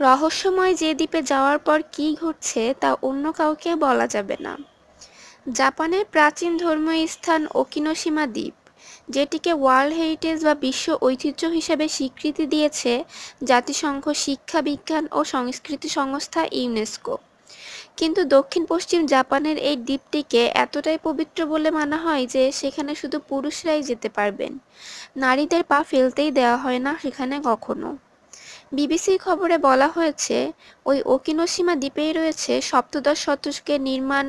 রহস্যময় যে দ্বীপে যাওয়ার পর কী ঘটছে তা অন্য কাউকে বলা যাবে না। জাপানের প্রাচীন ধর্মীয় স্থান ওকিনোসীমা দ্বীপ, যেটিকে ওয়ার্ল্ড হেরিটেজ বা বিশ্ব ঐতিহ্য হিসেবে স্বীকৃতি দিয়েছে জাতিসংঘ শিক্ষা বিজ্ঞান ও সংস্কৃতি সংস্থা ইউনেস্কো। কিন্তু দক্ষিণ পশ্চিম জাপানের এই দ্বীপটিকে এতটাই পবিত্র বলে মানা হয় যে সেখানে শুধু পুরুষরাই যেতে পারবেন। নারীদের পা ফেলতেই দেওয়া হয় না সেখানে কখনো। বিবিসির খবরে বলা হয়েছে, ওই ওকিনোসীমা দ্বীপেই রয়েছে সপ্তদশ শতকের নির্মাণ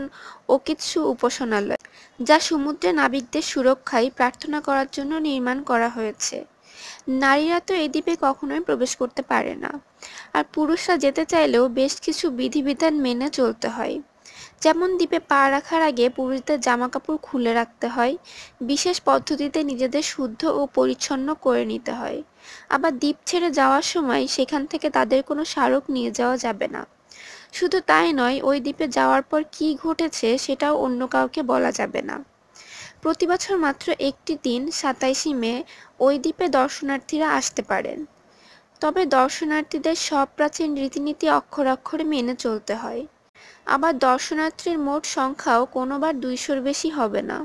ওকিৎসু উপাসনালয়, যা সমুদ্রে নাবিকদের সুরক্ষায় প্রার্থনা করার জন্য নির্মাণ করা হয়েছে। নারীরা তো এই দ্বীপে কখনোই প্রবেশ করতে পারে না। আর পুরুষরা যেতে চাইলেও বেশ কিছু বিধিবিধান মেনে চলতে হয়। যেমন দ্বীপে পা রাখার আগে পুরুষদের জামা কাপড় খুলে রাখতে হয়, বিশেষ পদ্ধতিতে নিজেদের শুদ্ধ ও পরিচ্ছন্ন করে নিতে হয়। আবার দ্বীপ ছেড়ে যাওয়ার সময় সেখান থেকে তাদের কোনো স্মারক নিয়ে যাওয়া যাবে না। শুধু তাই নয়, ওই দ্বীপে যাওয়ার পর কি ঘটেছে সেটাও অন্য কাউকে বলা যাবে না। প্রতি বছর মাত্র একটি দিন, সাতাইশে মে, ওই দ্বীপে দর্শনার্থীরা আসতে পারেন। তবে দর্শনার্থীদের সব প্রাচীন রীতিনীতি অক্ষর অক্ষরে মেনে চলতে হয়। আবার দর্শনার্থীর মোট সংখ্যাও কোনোবার দুইশোর বেশি হবে না।